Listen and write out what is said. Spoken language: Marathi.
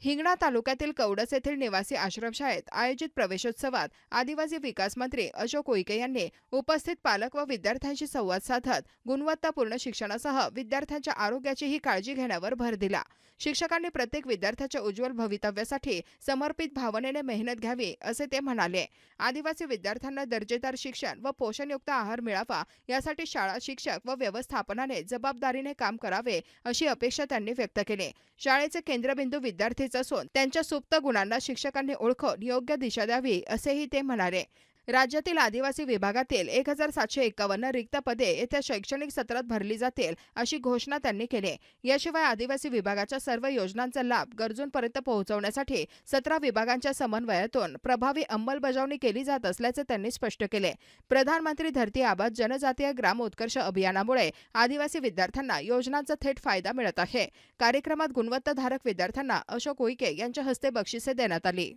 हिंगणा तालुक्यातील कवडस येथील निवासी आश्रमशाळेत आयोजित प्रवेशोत्सवात आदिवासी विकास मंत्री अशोक उईके यांनी उपस्थित पालक व विद्यार्थ्यांशी संवाद साधत गुणवत्तापूर्ण शिक्षणासह विद्यार्थ्यांच्या आरोग्याचीही काळजी घेण्यावर भर दिला. शिक्षकांनी प्रत्येक विद्यार्थ्याच्या उज्ज्वल भवितव्यासाठी समर्पित भावनेने मेहनत घ्यावी असे ते म्हणाले. आदिवासी विद्यार्थ्यांना दर्जेदार शिक्षण व पोषणयुक्त आहार मिळावा यासाठी शाळा शिक्षक व व्यवस्थापनाने जबाबदारीने काम करावे अशी अपेक्षा त्यांनी व्यक्त केली. शाळेचे केंद्रबिंदू विद्यार्थी विद्यार्थीच असून त्यांच्या सुप्त गुणांना शिक्षकांनी ओळखून योग्य दिशा द्यावी असेही ते म्हणाले. राज्यातील आदिवासी विभागातील एक हजार सातशे एकावन्न रिक्त पदे येत्या शैक्षणिक सत्रात भरली जातील अशी घोषणा त्यांनी केली. याशिवाय आदिवासी विभागाच्या सर्व योजनांचा लाभ गरजूंपर्यंत पोहोचवण्यासाठी सतरा विभागांच्या समन्वयातून प्रभावी अंमलबजावणी केली जात असल्याचे त्यांनी स्पष्ट केले. प्रधानमंत्री धरती आबाद जनजातीय ग्राम उत्कर्ष अभियानामुळे आदिवासी विद्यार्थ्यांना योजनांचा थेट फायदा मिळत आहे. कार्यक्रमात गुणवत्ताधारक विद्यार्थ्यांना अशोक उईके यांच्या हस्ते बक्षिसे देण्यात आली.